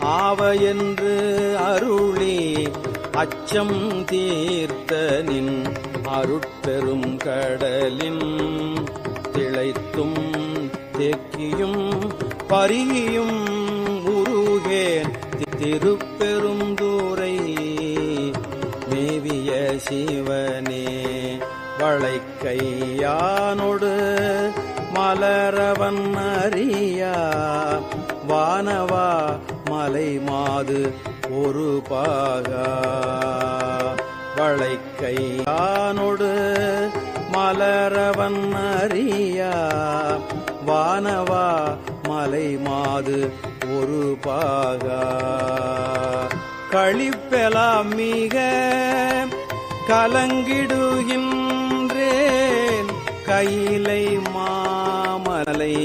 ஆவ என்று அருளி அச்சம் தீர்த்தனின் அருட்பெரும் கடலின் திளைத்தும் தேக்கியும் பரியும் உருகேன். திருப்பெருந்தூரை மேவிய சிவனே வளைக்கையானொடு மலரவன் அறியா வானவா மலை மாது ஒரு பாகா. வளைக்கையானொடு மலரவன் அறியா. வானவா மலை மாது ஒரு பாகா. கழிப்பெலாம் மிக கலங்கிடுகின்றேன். கையிலை மாமலை